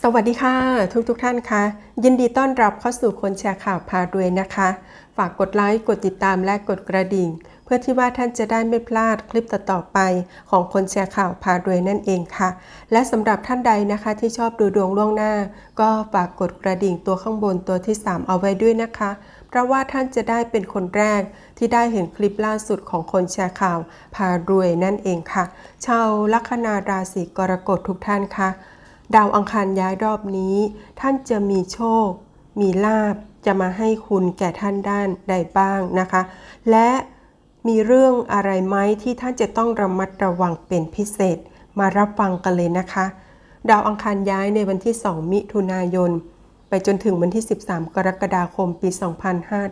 สวัสดีค่ะ ทุกทุกท่านคะยินดีต้อนรับเข้าสู่คนแชร์ข่าวพารวยนะคะ ฝากกดไลค์กดติดตามและกดกระดิ่ง เพื่อที่ว่าท่านจะได้ไม่พลาดคลิปต่อๆไปของคนแชร์ข่าวพารวยนั่นเองค่ะ และสำหรับท่านใดนะคะที่ชอบดูดวงล่วงหน้า ก็ฝากกดกระดิ่งตัวข้างบนตัวที่ 3 เอาไว้ด้วยนะคะ เพราะว่าท่านจะได้เป็นคนแรกที่ได้เห็นคลิปล่าสุดของคนแชร์ข่าวพารวยนั่นเองค่ะ ชาวลัคนาราศีกรกฎทุกท่านค่ะ ดาวอังคารย้ายรอบนี้ ท่านจะมีโชค มีลาบจะมาให้คุณแก่ท่านด้านใดบ้างนะคะ และมีเรื่องอะไรไหมที่ท่านจะต้องระมัดระวังเป็นพิเศษ มารับฟังกันเลยนะคะ ดาวอังคารย้ายในวันที่ 2 มิถุนายน ไปจนถึงวันที่ 13 กรกฎาคมปี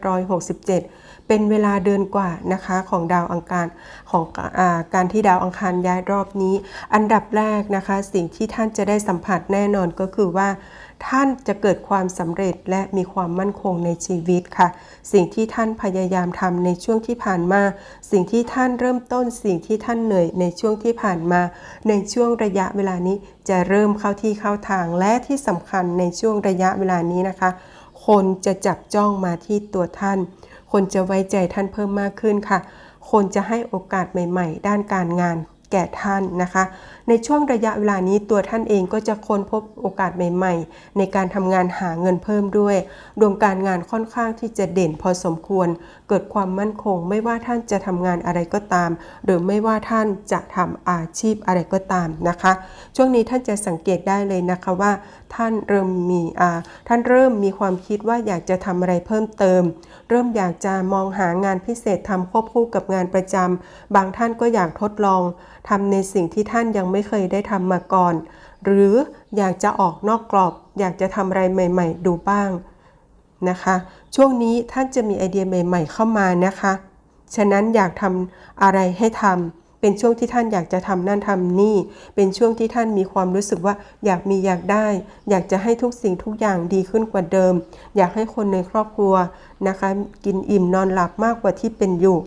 2567 เป็นเวลาเดือนกว่านะคะของดาวอังคารของอการที่ดาวอังคารย้ายรอบนี้ อันดับแรกนะคะ สิ่งที่ท่านจะได้สัมผัสแน่นอนก็คือว่า ท่านจะเกิดความสำเร็จและมีความมั่นคงในชีวิตค่ะ สิ่งที่ท่านพยายามทำในช่วงที่ผ่านมา สิ่งที่ท่านเริ่มต้น สิ่งที่ท่านเหนื่อยในช่วงที่ผ่านมา ในช่วงระยะเวลานี้จะเริ่มเข้าที่เข้าทางและที่สำคัญในช่วงระยะเวลานี้นะคะ คนจะจับจ้องมาที่ตัวท่าน คนจะไว้ใจท่านเพิ่มมากขึ้นค่ะ คนจะให้โอกาสใหม่ ๆ ด้านการงานแก่ท่านนะคะในช่วงระยะเวลานี้ตัวท่านเองก็จะค้นพบโอกาสใหม่ ๆ ในการทำงานหาเงินเพิ่มด้วย ดวงการงานค่อนข้างที่จะเด่นพอสมควร เกิดความมั่นคง ไม่ว่าท่านจะทำงานอะไรก็ตาม หรือไม่ว่าท่านจะทำอาชีพอะไรก็ตามนะคะ ช่วงนี้ท่านจะสังเกตได้เลยนะคะว่า ท่านเริ่มมีอาท่านเริ่มมีความคิดว่าอยากจะทำอะไรเพิ่มเติม เริ่มอยากจะมองหางานพิเศษทำควบคู่กับงานประจำบางท่านก็อยากทดลองทำในสิ่งที่ท่านยังไม่เคยได้ทำมาก่อน หรืออยากจะออกนอกกรอบ อยากจะทำอะไรใหม่ ๆ ดูบ้างนะคะ ช่วงนี้ท่านจะมีไอเดียใหม่ ๆ เข้ามานะคะ ฉะนั้นอยากทำอะไรให้ทำเป็นช่วงที่ท่านอยากจะทำนั่นทำนี่ เป็นช่วงที่ท่านมีความรู้สึกว่าอยากมีอยากได้ อยากจะให้ทุกสิ่งทุกอย่างดีขึ้นกว่าเดิม อยากให้คนในครอบครัวนะคะ กินอิ่มนอนหลับมากกว่าที่เป็นอยู่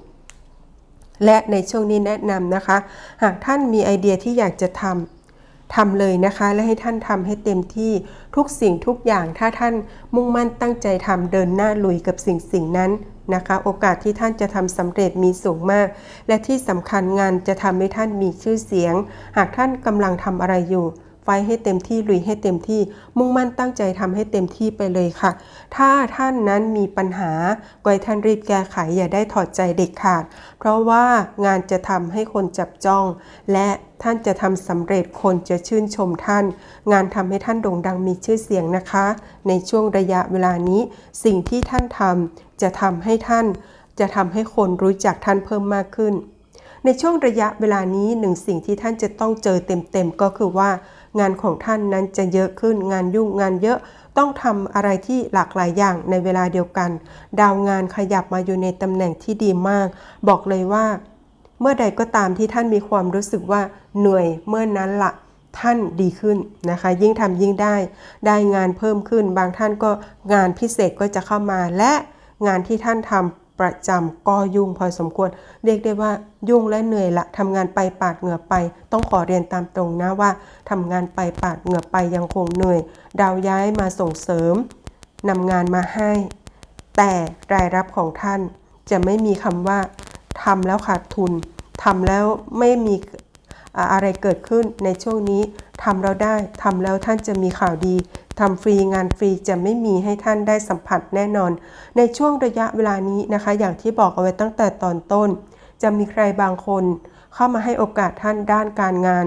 และในช่วงนี้แนะนำนะคะ หากท่านมีไอเดียที่อยากจะทำทำเลยนะคะ และให้ท่านทำให้เต็มที่ทุกสิ่งทุกอย่างถ้าท่านมุ่งมั่นตั้งใจทำเดินหน้าลุยกับสิ่งสิ่งนั้นนะคะ โอกาสที่ท่านจะทำสำเร็จมีสูงมาก และที่สำคัญงานจะทำให้ท่านมีชื่อเสียง หากท่านกำลังทำอะไรอยู่ ไฟให้เต็มที่ลุยให้เต็มที่ มุ่งมั่นตั้งใจทำให้เต็มที่ไปเลยค่ะ ถ้าท่านนั้นมีปัญหาก็ให้ท่านรีบแก้ไขอย่าได้ถอดใจเด็ดขาด เพราะว่างานจะทำให้คนจับจ้อง และท่านจะทำสำเร็จคนจะชื่นชมท่าน งานทำให้ท่านโด่งดังมีชื่อเสียงนะคะ ในช่วงระยะเวลานี้ สิ่งที่ท่านทำจะทำให้ท่าน จะทำให้คนรู้จักท่านเพิ่มมากขึ้น ในช่วงระยะเวลานี้หนึ่งสิ่งที่ท่านจะต้องเจอเต็มๆก็คือว่า งานของท่านนั้นจะเยอะขึ้นงานยุ่งงานเยอะต้องทำอะไรที่หลากหลายอย่างในเวลาเดียวกัน ดาวงานขยับมาอยู่ในตำแหน่งที่ดีมาก บอกเลยว่า เมื่อใดก็ตามที่ท่านมีความรู้สึกว่าเหนื่อยเมื่อนั้นละท่านดีขึ้นนะคะ ยิ่งทำยิ่งได้ ได้งานเพิ่มขึ้น บางท่านก็งานพิเศษก็จะเข้ามาและงานที่ท่านทำ ประจำก็ยุ่งพอสมควร เรียกได้ว่ายุ่งและเหนื่อยละทำงานไปปาดเหงื่อไป ต้องขอเรียนตามตรงนะว่าทำงานไปปาดเหงื่อไปยังคงเหนื่อย ดาวย้ายมาส่งเสริมนำงานมาให้ แต่รายรับของท่านจะไม่มีคำว่าทำแล้วขาดทุนทำแล้วไม่มีอะไรเกิดขึ้นในช่วงนี้ทำแล้วได้ทำแล้วท่านจะมีข่าวดี ทำฟรีงานฟรีจะไม่มีให้ท่านได้สัมผัสแน่นอน ในช่วงระยะเวลานี้นะคะ อย่างที่บอกเอาไว้ตั้งแต่ตอนต้น จะมีใครบางคน เข้ามาให้โอกาสท่านด้านการงาน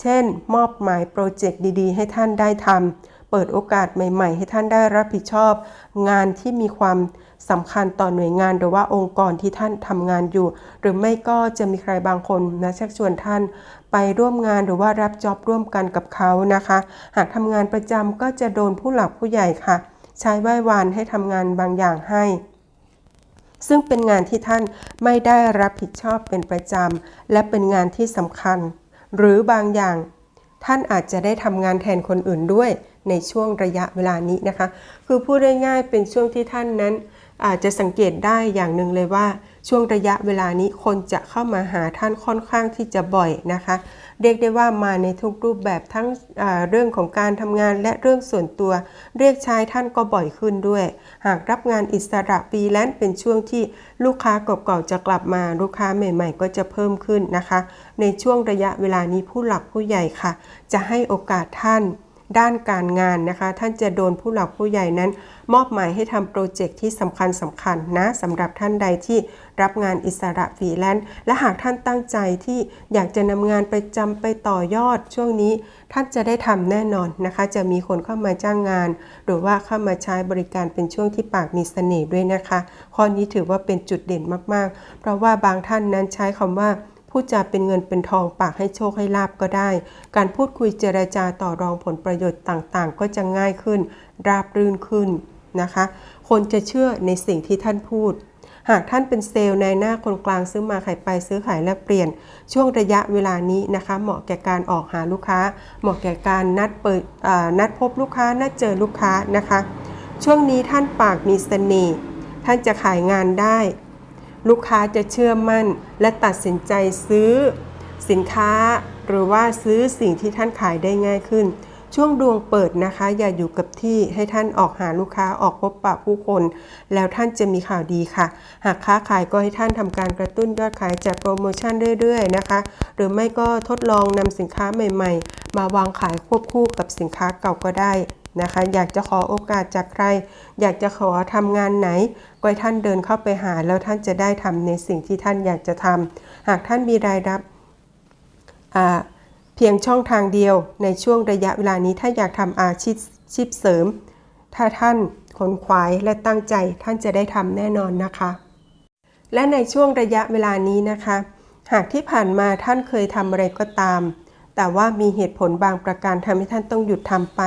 เช่น มอบหมายโปรเจกต์ดีๆ ให้ท่านได้ทำเปิดโอกาสใหม่ ๆ ให้ท่านได้รับผิดชอบ งานที่มีความสำคัญต่อหน่วยงานหรือว่าองค์กรที่ท่านทำงานอยู่ หรือไม่ก็จะมีใครบางคนนะชักชวนท่าน ไปร่วมงานหรือว่ารับจ็อบร่วมกันกับเขานะคะ หากทำงานประจำก็จะโดนผู้หลักผู้ใหญ่ค่ะ ใช้ไหว้วานให้ทำงานบางอย่างให้ซึ่งเป็นงานที่ท่านไม่ได้รับผิดชอบเป็นประจำ และเป็นงานที่สำคัญ หรือบางอย่าง ท่านอาจจะได้ทำงานแทนคนอื่นด้วยในช่วงระยะเวลานี้นะคะ คือพูดง่ายๆเป็นช่วงที่ท่านนั้น อาจจะสังเกตได้อย่างหนึ่งเลยว่า ช่วงระยะเวลานี้คนจะเข้ามาหาท่านค่อนข้างที่จะบ่อยนะคะ เรียกได้ว่ามาในทุกรูปแบบทั้งเรื่องของการทำงานและเรื่องส่วนตัว เรียกใช้ท่านก็บ่อยขึ้นด้วย หากรับงานอิสระฟรีแลนซ์เป็นช่วงที่ลูกค้าเก่าๆจะกลับมาลูกค้าใหม่ ๆ ก็จะเพิ่มขึ้นนะคะ ในช่วงระยะเวลานี้ผู้หลักผู้ใหญ่ค่ะ จะให้โอกาสท่าน ด้านการงานนะคะ ท่านจะโดนผู้หลักผู้ใหญ่นั้น มอบหมายให้ทำโปรเจกต์ที่สำคัญสำคัญนะสำหรับท่านใดที่รับงานอิสระฟรีแลนซ์และหากท่านตั้งใจที่อยากจะนำงานไปจำไปต่อยอดช่วงนี้ ท่านจะได้ทำแน่นอนนะคะ จะมีคนเข้ามาจ้างงาน หรือว่าเข้ามาใช้บริการเป็นช่วงที่ปากมีเสน่ห์ด้วยนะคะ ข้อนี้ถือว่าเป็นจุดเด่นมากๆ เพราะว่าบางท่านนั้นใช้คำว่า พูดจาเป็นเงินเป็นทองปากให้โชคให้ลาบก็ได้ การพูดคุยเจรจาต่อรองผลประโยชน์ต่างๆ ก็จะง่ายขึ้น ราบรื่นขึ้นนะคะ คนจะเชื่อในสิ่งที่ท่านพูด หากท่านเป็นเซลล์ในหน้าคนกลางซื้อมาขายไปซื้อขายและเปลี่ยน ช่วงระยะเวลานี้นะคะ เหมาะแก่การออกหาลูกค้า เหมาะแก่การนัดเปิดนัดพบลูกค้านัดเจอลูกค้านะคะ ช่วงนี้ท่านปากมีเสน่ห์ท่านจะขายงานได้ ลูกค้าจะเชื่อมั่น และตัดสินใจซื้อ สินค้า หรือว่าซื้อสิ่งที่ท่านขายได้ง่ายขึ้น ช่วงดวงเปิดนะคะ อย่าอยู่กับที่ให้ท่านออกหาลูกค้าออกพบปะผู้คน แล้วท่านจะมีข่าวดีค่ะ หากค้าขายก็ให้ท่านทำการกระตุ้นยอดขายจากโปรโมชั่นเรื่อยๆนะคะ หรือไม่ก็ทดลองนำสินค้าใหม่ ๆ มาวางขายควบคู่กับสินค้าเก่าก็ได้ นะคะ อยากจะขอโอกาสจากใคร อยากจะขอทำงานไหนก็ให้ท่านเดินเข้าไปหา แล้วท่านจะได้ทำในสิ่งที่ท่านอยากจะทำหากท่านมีรายรับเพียงช่องทางเดียวในช่วงระยะเวลานี้ถ้าอยากทำอาชีพชีพเสริม ถ้าท่านขนขวายและตั้งใจท่านจะได้ทำแน่นอนนะคะ และในช่วงระยะเวลานี้นะคะ หากที่ผ่านมาท่านเคยทำอะไรก็ตาม แต่ว่ามีเหตุผลบางประการทำให้ท่านต้องหยุดทำไป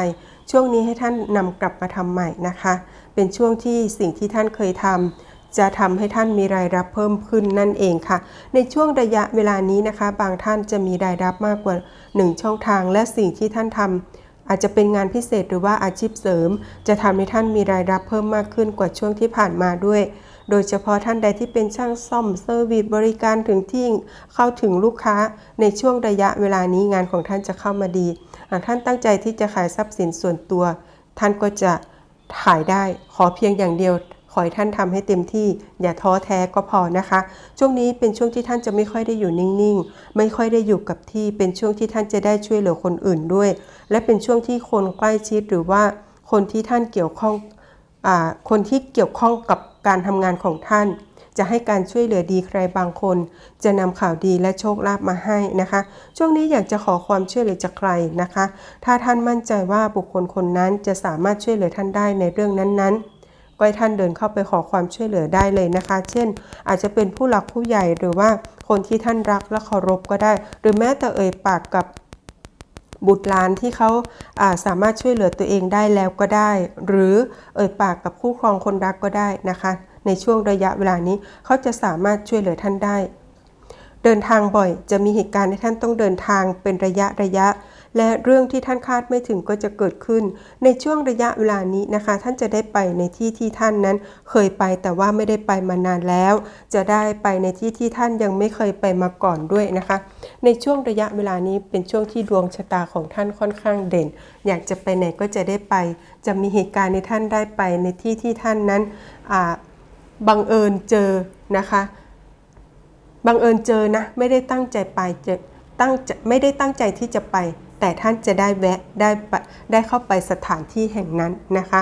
ช่วงนี้ให้ท่านนำกลับมาทำใหม่นะคะ เป็นช่วงที่สิ่งที่ท่านเคยทำจะทำให้ท่านมีรายรับเพิ่มขึ้นนั่นเองค่ะ ในช่วงระยะเวลานี้นะคะ บางท่านจะมีรายรับมากกว่า 1 ช่องทาง และสิ่งที่ท่านทำอาจจะเป็นงานพิเศษหรือว่าอาชีพเสริม จะทำให้ท่านมีรายรับเพิ่มมากขึ้นกว่าช่วงที่ผ่านมาด้วยโดยเฉพาะท่านใดที่เป็นช่างซ่อมเซอร์วิสบริการถึงที่เข้าถึงลูกค้าในช่วงระยะเวลานี้งานของท่านจะเข้ามาดีากท่านตั้งใจที่จะขายทรัพย์สินส่วนตัว ท่านก็จะขายได้ขอเพียงอย่างเดียว ขอให้ท่านทำให้เต็มที่ อย่าท้อแท้ก็พอนะคะ ช่วงนี้เป็นช่วงที่ท่านจะไม่ค่อยได้อยู่นิ่งๆ ไม่ค่อยได้อยู่กับที่ เป็นช่วงที่ท่านจะได้ช่วยเหลือคนอื่นด้วย และเป็นช่วงที่คนใกล้ชิดหรือว่าคนที่ท่านเกี่ยวข้องอคนที่เกี่ยวข้องกับการทำงานของท่าน จะให้การช่วยเหลือดีใครบางคน จะนำข่าวดีและโชคลาภมาให้นะคะ ช่วงนี้อยากจะขอความช่วยเหลือจากใครนะคะ ถ้าท่านมั่นใจว่าบุคคลคนนั้นจะสามารถช่วยเหลือท่านได้ในเรื่องนั้นๆก็ให้ท่านเดินเข้าไปขอความช่วยเหลือได้เลยนะคะ เช่น อาจจะเป็นผู้หลักผู้ใหญ่หรือว่าคนที่ท่านรักและเคารพก็ได้ หรือแม้แต่เอ่ยปากกับบุตรหลานที่เขาาสามารถช่วยเหลือตัวเองได้แล้วก็ได้ หรือเอ่ยปากกับคู่ครองคนรักก็ได้นะคะ ในช่วงระยะเวลานี้ เขาจะสามารถช่วยเหลือท่านได้ เดินทางบ่อยจะมีเหตุการณ์ที่ท่านต้องเดินทางเป็นระยะระยะ และเรื่องที่ท่านคาดไม่ถึงก็จะเกิดขึ้น ในช่วงระยะเวลานี้นะคะ ท่านจะได้ไปในที่ที่ท่านนั้น เคยไปแต่ว่าไม่ได้ไปมานานแล้ว จะได้ไปในที่ที่ท่านยังไม่เคยไปมาก่อนด้วยนะคะ ในช่วงระยะเวลานี้เป็นช่วงที่ดวงชะตาของท่านค่อนข้างเด่น อยากจะไปไหนก็จะได้ไป จะมีเหตุการณ์ในท่านได้ไปในที่ที่ท่านนั้นอ่า บังเอิญเจอนะคะบังเอิญเจอนะไม่ได้ตั้งใจไปจะตั้งจะไม่ได้ตั้งใจที่จะไป แต่ท่านจะได้แวะได้ไปได้เข้าไปสถานที่แห่งนั้นนะคะ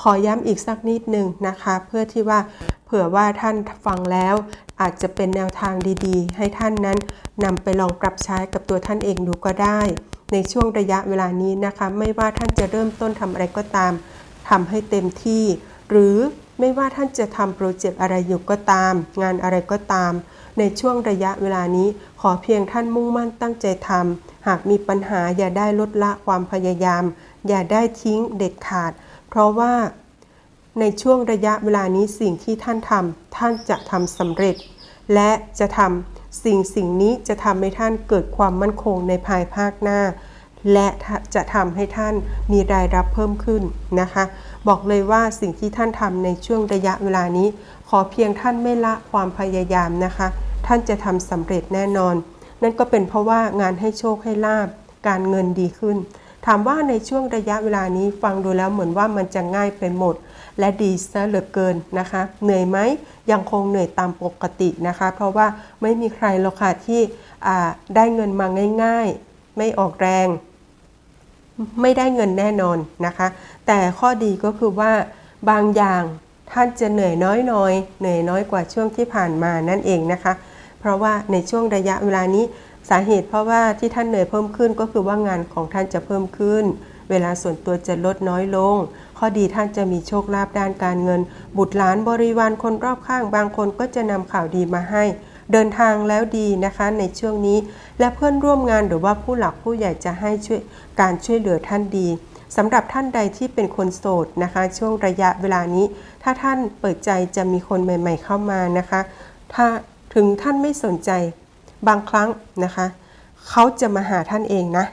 ขอย้ำอีกสักนิดหนึ่งนะคะ เพื่อที่ว่าเผื่อว่าท่านฟังแล้วอาจจะเป็นแนวทางดีๆ ให้ท่านนั้นนำไปลองปรับใช้กับตัวท่านเองดูก็ได้ ในช่วงระยะเวลานี้นะคะ ไม่ว่าท่านจะเริ่มต้นทำอะไรก็ตามทำให้เต็มที่ หรือ ไม่ว่าท่านจะทำโปรเจกต์อะไรอยู่ก็ตาม งานอะไรก็ตาม ในช่วงระยะเวลานี้ขอเพียงท่านมุ่งมั่นตั้งใจทำหากมีปัญหาอย่าได้ลดละความพยายาม อย่าได้ทิ้งเด็ดขาด เพราะว่า ในช่วงระยะเวลานี้สิ่งที่ท่านทำท่านจะทำสำเร็จ และจะทำสิ่งสิ่งนี้จะทำให้ท่านเกิดความมั่นคงในภายภาคหน้า และจะทำให้ท่านมีรายรับเพิ่มขึ้นนะคะ บอกเลยว่าสิ่งที่ท่านทำในช่วงระยะเวลานี้ ขอเพียงท่านไม่ละความพยายามนะคะ ท่านจะทำสำเร็จแน่นอน นั่นก็เป็นเพราะว่างานให้โชคให้ลาบ การเงินดีขึ้น ถามว่าในช่วงระยะเวลานี้ฟังดูแล้วเหมือนว่ามันจะง่ายไปหมด และดีซะเหลือเกินนะคะ เหนื่อยไหมยังคงเหนื่อยตามปกตินะคะ เพราะว่าไม่มีใครหรอกค่ะที่ได้เงินมาง่าย ๆ ไม่ออกแรง ไม่ได้เงินแน่นอนนะคะ แต่ข้อดีก็คือว่าบางอย่างท่านจะเหนื่อยน้อยน้อยเหนื่อยน้อยกว่าช่วงที่ผ่านมานั่นเองนะคะ เพราะว่าในช่วงระยะเวลานี้สาเหตุเพราะว่าที่ท่านเหนื่อยเพิ่มขึ้นก็คือว่างานของท่านจะเพิ่มขึ้น เวลาส่วนตัวจะลดน้อยลง ข้อดีท่านจะมีโชคลาภด้านการเงิน บุตรหลานบริวารคนรอบข้างบางคนก็จะนำข่าวดีมาให้ เดินทางแล้วดีนะคะในช่วงนี้ และเพื่อนร่วมงานหรือว่าผู้หลักผู้ใหญ่จะให้ช่วยการช่วยเหลือท่านดีสำหรับท่านใดที่เป็นคนโสดนะคะ ช่วงระยะเวลานี้ ถ้าท่านเปิดใจจะมีคนใหม่ ๆ เข้ามานะคะ ถ้าถึงท่านไม่สนใจบางครั้งนะคะ เขาจะมาหาท่านเองนะ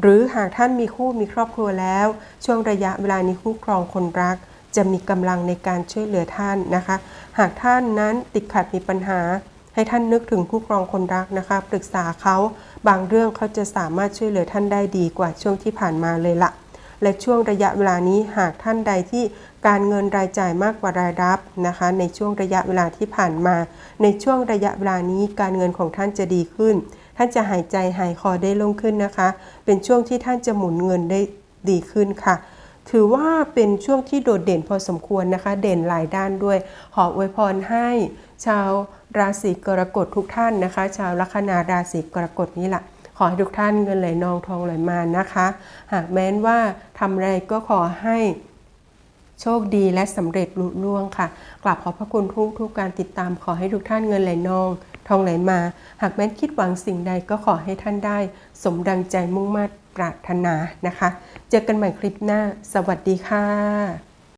หรือหากท่านมีคู่มีครอบครัวแล้ว ช่วงระยะเวลานี้คู่ครองคนรัก จะมีกำลังในการช่วยเหลือท่านนะคะ หากท่านนั้นติดขัดมีปัญหา ให้ท่านนึกถึงคู่ครองคนรักนะคะ ปรึกษาเขาบางเรื่องเขาจะสามารถช่วยเหลือท่านได้ดีกว่าช่วงที่ผ่านมาเลยละและช่วงระยะเวลานี้หากท่านใดที่การเงินรายจ่ายมากกว่ารายรับนะคะ ในช่วงระยะเวลาที่ผ่านมา ในช่วงระยะเวลานี้การเงินของท่านจะดีขึ้น ท่านจะหายใจหายคอได้โล่งขึ้นนะคะ เป็นช่วงที่ท่านจะหมุนเงินได้ดีขึ้นค่ะ ถือว่าเป็นช่วงที่โดดเด่นพอสมควรนะคะ เด่นหลายด้านด้วย ขออวยพรให้ชาวราศีกรกฎทุกท่านนะคะ ชาวลัคนาราศีกรกฎนี่แหละขอให้ทุกท่านเงินไหลนองทองไหลมานะคะ หากแม้นว่าทำอะไรก็ขอให้ โชคดีและสำเร็จลุล่วงค่ะ กลับขอบพระคุณทุกทุกการติดตามขอให้ทุกท่านเงินไหลนอง ทองไหลมา หากแม้นคิดหวังสิ่งใดก็ขอให้ท่านได้ สมดังใจมุ่งมั่นปรารถนานะคะ เจอกันใหม่คลิปหน้า สวัสดีค่ะ